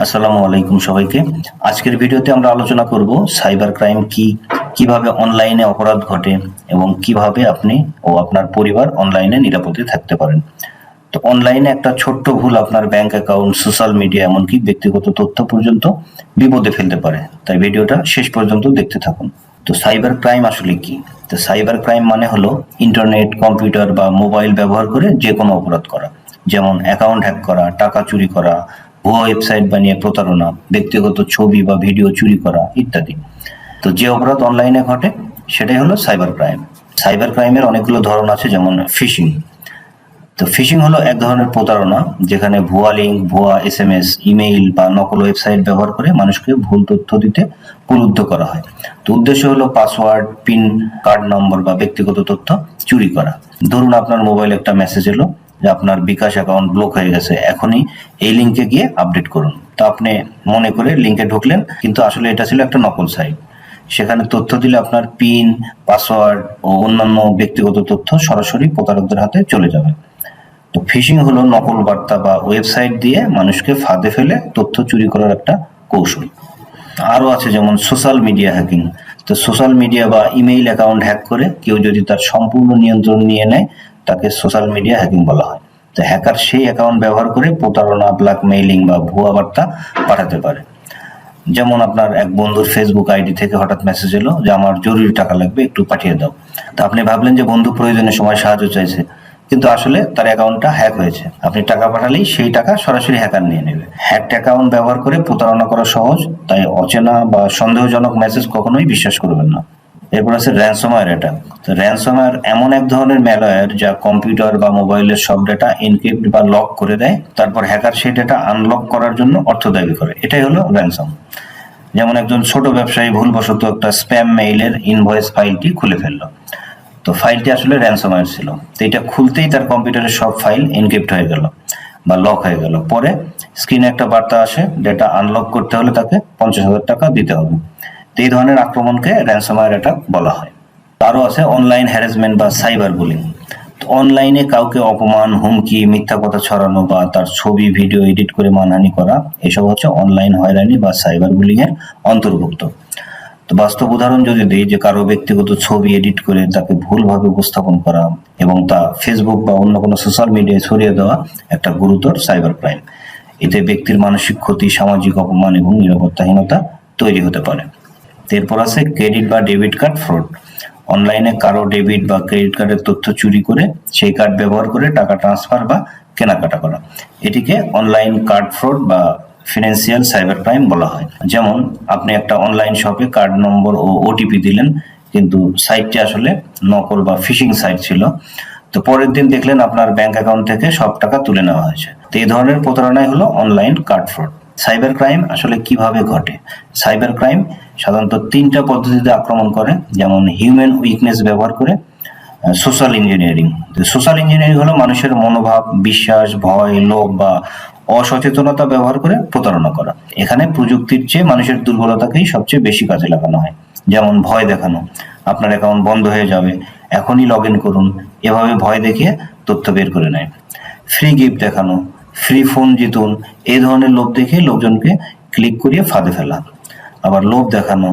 আসসালামু আলাইকুম সবাইকে। আজকের ভিডিওতে আমরা আলোচনা করব সাইবার ক্রাইম কি, কীভাবে অনলাইনে অপরাধ ঘটে এবং কীভাবে আপনি ও আপনার পরিবার অনলাইনে নিরাপদে থাকতে পারেন। তো অনলাইনে একটা ছোট্ট ভুল আপনার ব্যাংক অ্যাকাউন্ট, সোশ্যাল মিডিয়া এমনকি ব্যক্তিগত তথ্য পর্যন্ত বিপদে ফেলতে পারে। তাই ভিডিওটা শেষ পর্যন্ত দেখতে থাকুন। তো সাইবার ক্রাইম আসলে কি? তো সাইবার ক্রাইম মানে হলো ইন্টারনেট, কম্পিউটার বা মোবাইল ব্যবহার করে যে কোনো অপরাধ করা। যেমন অ্যাকাউন্ট হ্যাক করা, টাকা চুরি করা ওয়েবসাইট বানিয়ে প্রতারণা, ব্যক্তিগত ছবি বা ভিডিও চুরি করা ইত্যাদি। তো যে অপরাধ অনলাইনে ঘটে, সেটাই হলো সাইবার ক্রাইম। সাইবার ক্রাইমের অনেকগুলো ধরন আছে, যেমন ফিশিং। তো ফিশিং হলো এক ধরনের প্রতারণা, যেখানে ভুয়া লিঙ্ক ভুয়া এস এম এস ইমেইল বা নকল ওয়েবসাইট ব্যবহার করে মানুষকে ভুল তথ্য দিতে প্রলুব্ধ করা হয়। তো উদ্দেশ্য হলো পাসওয়ার্ড, পিন, কার্ড নম্বর বা ব্যক্তিগত তথ্য চুরি করা। ধরুন আপনার মোবাইলে একটা মেসেজ এলো যে আপনার বিকাশ অ্যাকাউন্ট ব্লক হয়ে গেছে, এখনই এই লিঙ্কে গিয়ে আপডেট করুন। তো আপনি মনে করে লিঙ্কে ঢুকলেন, কিন্তু আসলে এটা ছিল একটা নকল সাইট সেখানে তথ্য দিলে আপনার পিন পাসওয়ার্ড ও অন্যান্য ব্যক্তিগত তথ্য সরাসরি প্রতারকদের হাতে চলে যাবে। তো ফিশিং হলো নকল বার্তা বা ওয়েবসাইট দিয়ে মানুষকে ফাঁদে ফেলে তথ্য চুরি করার একটা কৌশল। আরও আছে যেমন সোশ্যাল মিডিয়া হ্যাকিং তো সোশ্যাল মিডিয়া বা ইমেইল অ্যাকাউন্ট হ্যাক করে কেউ যদি তার সম্পূর্ণ নিয়ন্ত্রণ নিয়ে নেয় তাকে সোশ্যাল মিডিয়া হ্যাকিং বলা হয়। তো হ্যাকার সেই অ্যাকাউন্ট ব্যবহার করে প্রতারণা ব্ল্যাকমেইলিং বা ভুয়া বার্তা পাঠাতে পারে। যেমন আপনার এক বন্ধুর ফেসবুক আইডি থেকে হঠাৎ মেসেজ এলো যে, আমার জরুরি টাকা লাগবে, একটু পাঠিয়ে দাও। তো আপনি ভাবলেন যে, বন্ধু প্রয়োজনের সময় সাহায্য চাইছে। কিন্তু আসলে তার অ্যাকাউন্টটা হ্যাক হয়েছে। আপনি টাকা পাঠালেই সেই টাকা সরাসরি হ্যাকার নিয়ে নেবে। হ্যাকড অ্যাকাউন্ট ব্যবহার করে প্রতারণা করা সহজ, তাই অচেনা বা সন্দেহজনক মেসেজ কখনোই বিশ্বাস করবেন না। এরপর আছে র্যানসমওয়্যার অ্যাটাক তো র্যানসমওয়্যার এমন এক ধরনের ম্যালওয়্যার যা কম্পিউটার বা মোবাইলের সব ডেটা এনক্রিপ্ট বা লক করে দেয়, তারপর হ্যাকার সেই ডেটা আনলক করার জন্য অর্থ দাবি করে। এটাই হলো র্যানসম যেমন একজন ছোট ব্যবসায়ী ভুলবশত একটা স্প্যাম মেইলের ইনভয়েস ফাইলটি খুলে ফেলল। তো ফাইলটি আসলে র্যানসমওয়্যার ছিল। তো এটা খুলতেই তার কম্পিউটারের সব ফাইল এনক্রিপ্ট হয়ে গেল বা লক হয়ে গেল। পরে স্ক্রিনে একটা বার্তা আসে ডেটা আনলক করতে হলে তাকে পঞ্চাশ হাজার টাকা দিতে হবে। তো এই ধরনের আক্রমণকে র্যানসমওয়্যার অ্যাটাক বলা হয়। আরও আছে অনলাইন হ্যারাসমেন্ট বা সাইবার বুলিং অনলাইনে কাউকে অপমান, হুমকি, মিথ্যা কথা ছড়ানো বা তার ছবি ভিডিও এডিট করে মানহানি করা, এসব হচ্ছে অনলাইন হয়রানি বা সাইবার বুলিং এর অন্তর্ভুক্ত। তো বাস্তব উদাহরণ যদি দিই যে কারও ব্যক্তিগত ছবি এডিট করে তাকে ভুলভাবে উপস্থাপন করা এবং তা ফেসবুক বা অন্য কোনো সোশ্যাল মিডিয়ায় ছড়িয়ে দেওয়া একটা গুরুতর সাইবার ক্রাইম এতে ব্যক্তির মানসিক ক্ষতি, সামাজিক অপমান এবং নিরাপত্তাহীনতা তৈরি হতে পারে। এরপর আছে ক্রেডিট বা ডেবিট কার্ড ফ্রড। অনলাইনে কারও ডেবিট বা ক্রেডিট কার্ডের তথ্য চুরি করে সেই কার্ড ব্যবহার করে টাকা ট্রান্সফার বা কেনাকাটা করা। এটিকে অনলাইন কার্ড ফ্রড বা ফিনান্সিয়াল সাইবার ক্রাইম বলা হয়। যেমন, আপনি একটা অনলাইন শপে কার্ড নম্বর ও ওটিপি দিলেন, কিন্তু সাইটটি আসলে নকল বা ফিশিং সাইট ছিল। তো পরের দিন দেখলেন আপনার ব্যাংক অ্যাকাউন্ট থেকে সব টাকা তুলে নেওয়া হয়েছে। তো এই ধরনের প্রতারণাই হলো online card fraud. Cyber crime আসলে কীভাবে ঘটে? সাইবার ক্রাইম সাধারণত তিনটা পদ্ধতিতে আক্রমণ করে, যেমন হিউম্যান উইকনেস ব্যবহার করে সোশ্যাল ইঞ্জিনিয়ারিং সোশ্যাল ইঞ্জিনিয়ারিং হলো মানুষের মনোভাব, বিশ্বাস, ভয়, লোভ বা অসচেতনতা ব্যবহার করে প্রতারণা করা। এখানে প্রযুক্তির চেয়ে মানুষের দুর্বলতাকেই সবচেয়ে বেশি কাজে লাগানো হয়। যেমন ভয় দেখানো, আপনার অ্যাকাউন্ট বন্ধ হয়ে যাবে, এখনই লগ ইন করুন, এভাবে ভয় দেখিয়ে তথ্য বের করে নেয়। ফ্রি গিফট দেখানো ফ্রি ফোন জিতুন, এই ধরনের লোভ দেখে লোকজনকে ক্লিক করিয়ে ফাঁদে ফেলা। আবার লোভ দেখানো,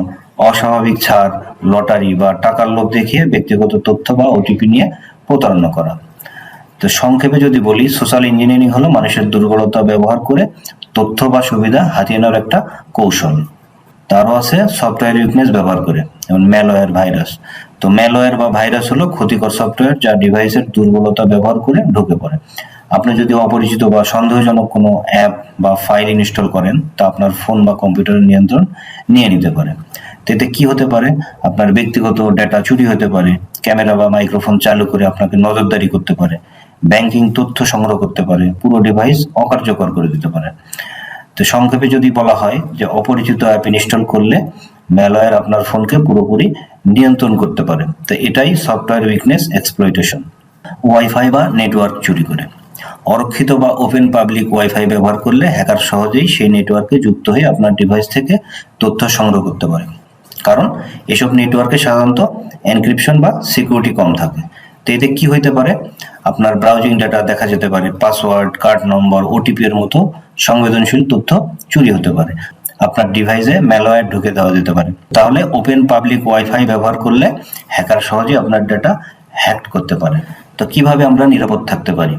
অস্বাভাবিক ছাড় লটারি বা টাকার লোভ দেখিয়ে ব্যক্তিগত তথ্য বা ওটিপি নিয়ে প্রতারণা করা। তো সংক্ষেপে যদি বলি সোশ্যাল ইঞ্জিনিয়ারিং হলো মানুষের দুর্বলতা ব্যবহার করে তথ্য বা সুবিধা হাতিয়ে নেওয়ার একটা কৌশল। তারও আছে সফটওয়্যার উইকনেস ব্যবহার করে, যেমন ম্যালওয়্যার ভাইরাস তো ম্যালওয়্যার বা ভাইরাস হলো ক্ষতিকর সফটওয়্যার যা ডিভাইসের দুর্বলতা ব্যবহার করে ঢুকে পড়ে। আপনি যদি অপরিচিত বা সন্দেহজনক কোনো অ্যাপ বা ফাইল ইনস্টল করেন, তা আপনার ফোন বা কম্পিউটারের নিয়ন্ত্রণ নিয়ে নিতে পারে। তো এতে কি হতে পারে? আপনার ব্যক্তিগত ডেটা চুরি হতে পারে, ক্যামেরা বা মাইক্রোফোন চালু করে আপনাকে নজরদারি করতে পারে ব্যাংকিং তথ্য সংগ্রহ করতে পারে, পুরো ডিভাইস অকার্যকর করে দিতে পারে। তো সংক্ষেপে যদি বলা হয় যে অপরিচিত অ্যাপ ইনস্টল করলে ম্যালওয়্যার আপনার ফোনকে পুরোপুরি নিয়ন্ত্রণ করতে পারে। তো এটাই সফটওয়্যার উইকনেস এক্সপ্লয়টেশন ওয়াইফাই বা নেটওয়ার্ক চুরি করে। অরক্ষিত বা ওপেন পাবলিক ওয়াইফাই ব্যবহার করলে হ্যাকার সহজেই সেই নেটওয়ার্কে যুক্ত হয়ে আপনার ডিভাইস থেকে তথ্য সংগ্রহ করতে পারে। কারণ এসব নেটওয়ার্কে সাধারণত এনক্রিপশন বা সিকিউরিটি কম থাকে। তো এতে কি হইতে পারে? আপনার ব্রাউজিং ডাটা দেখা যেতে পারে পাসওয়ার্ড কার্ড নম্বর ওটিপি এর মতো সংবেদনশীল তথ্য চুরি হতে পারে। আপনার ডিভাইসে ম্যালওয়্যার ঢুকে দেওয়া যেতে পারে। তাহলে ওপেন পাবলিক ওয়াইফাই ব্যবহার করলে হ্যাকার সহজে আপনার ডাটা হ্যাক করতে পারে। তো কীভাবে আমরা নিরাপদ থাকতে পারি?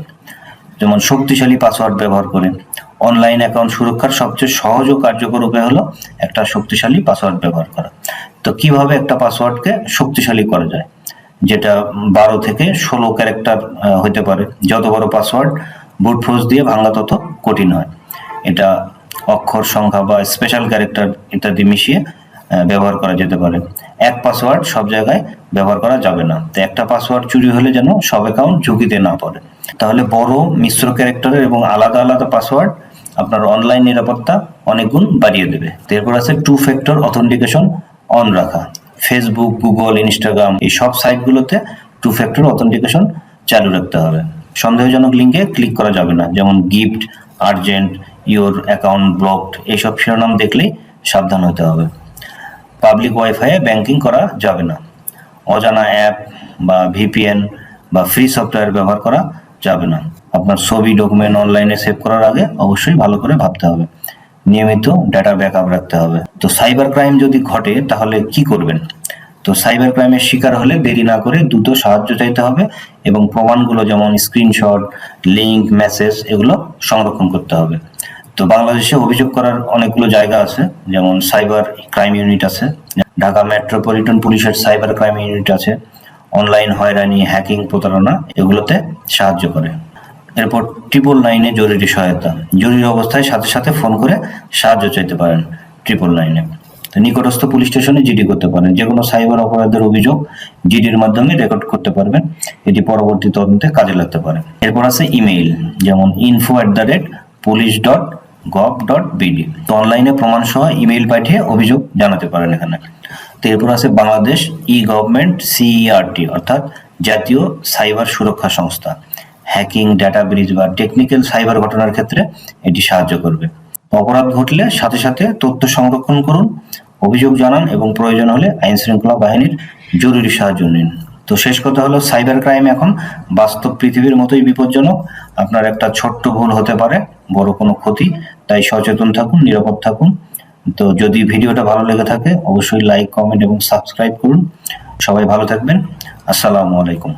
যেমন শক্তিশালী পাসওয়ার্ড ব্যবহার করে অনলাইন অ্যাকাউন্ট সুরক্ষার সবচেয়ে সহজ ও কার্যকর উপায় হলো একটা শক্তিশালী পাসওয়ার্ড ব্যবহার করা। তো কীভাবে একটা পাসওয়ার্ডকে শক্তিশালী করা যায়? যেটা বারো থেকে ষোলো ক্যারেক্টার হতে পারে। যত বড় পাসওয়ার্ড বুট ফোর্স দিয়ে ভাঙা তত কঠিন হয়। এটা অক্ষর সংখ্যা বা স্পেশাল ক্যারেক্টার ইত্যাদি মিশিয়ে ব্যবহার করা যেতে পারে। এক পাসওয়ার্ড সব জায়গায় ব্যবহার করা যাবে না। তো একটা পাসওয়ার্ড চুরি হলে যেন সব অ্যাকাউন্ট ঝুঁকিতে না পড়ে। তাহলে বড়, মিশ্র ক্যারেক্টারের এবং আলাদা আলাদা পাসওয়ার্ড আপনার অনলাইন নিরাপত্তা অনেক গুণ বাড়িয়ে দেবে। এরপর আছে টু ফ্যাক্টর অথেন্টিকেশন অন রাখা। ফেসবুক গুগল ইনস্টাগ্রাম এই সব সাইটগুলোতে টু ফ্যাক্টর অথেন্টিকেশন চালু রাখতে হবে। সন্দেহজনক লিঙ্কে ক্লিক করা যাবে না। যেমন gift urgent your account blocked এইসব শিরোনাম দেখলেই সাবধান হতে হবে। পাবলিক ওয়াইফাইয়ে ব্যাংকিং করা যাবে না। অজানা অ্যাপ বা ভিপিএন বা ফ্রি সফটওয়্যার ব্যবহার করা যাবে না। আপনার ছবি ডকুমেন্ট অনলাইনে সেভ করার আগে অবশ্যই ভালো করে ভাবতে হবে। নিয়মিত ডাটা ব্যাকআপ রাখতে হবে। তো সাইবার ক্রাইম যদি ঘটে, তাহলে কি করবেন? তো সাইবার ক্রাইমের শিকার হলে দেরি না করে দ্রুত সাহায্য চাইতে হবে এবং প্রমাণগুলো যেমন স্ক্রিনশট লিংক মেসেজ এগুলো সংরক্ষণ করতে হবে। তো বাংলাদেশে অভিযোগ করার অনেকগুলো জায়গা আছে, যেমন সাইবার ক্রাইম ইউনিট আছে, ঢাকা মেট্রোপলিটন পুলিশের সাইবার ক্রাইম ইউনিট আছে, অনলাইন হয়রানি, হ্যাকিং প্রতারণা এগুলোতে সাহায্য করে। এরপর ট্রিপল নাইনে জরুরি সহায়তা। জরুরি অবস্থায় সাথে সাথে ফোন করে সাহায্য চাইতে পারেন ট্রিপল নাইনে। নিকটস্থ পুলিশ স্টেশনে জিডি করতে পারেন। যে কোনো সাইবার অপরাধের অভিযোগ জিডির মাধ্যমে রেকর্ড করতে পারবেন। এটি পরবর্তী তদন্তে কাজে লাগতে পারে। এরপর আছে ইমেইল, যেমন info at the rate police dot gov dot BD তো অনলাইনে প্রমাণ সহ ইমেইল পাঠিয়ে অভিযোগ জানাতে পারেন এখানে। তো এরপর আছে বাংলাদেশ ই গভর্নমেন্ট সিইআরটি অর্থাৎ জাতীয় সাইবার সুরক্ষা সংস্থা। হ্যাকিং ডাটা ব্রিজ বা টেকনিক্যাল সাইবার ঘটনার ক্ষেত্রে এটি সাহায্য করবে। অপরাধ ঘটলে সাথে সাথে তথ্য সংরক্ষণ করুন, অভিযোগ জানান এবং প্রয়োজন হলে আইন শৃঙ্খলা বাহিনীর জরুরি সাহায্য নিন। তো শেষ কথা হলো সাইবার ক্রাইম এখন বাস্তব পৃথিবীর মতোই বিপজ্জনক। আপনার একটা ছোট্ট ভুল হতে পারে, বড় কোনো ক্ষতি। তাই সচেতন থাকুন, নিরাপদ থাকুন। তো যদি ভিডিওটা ভালো লেগে থাকে, অবশ্যই লাইক কমেন্ট এবং সাবস্ক্রাইব করুন। সবাই ভালো থাকবেন। আসসালামু আলাইকুম।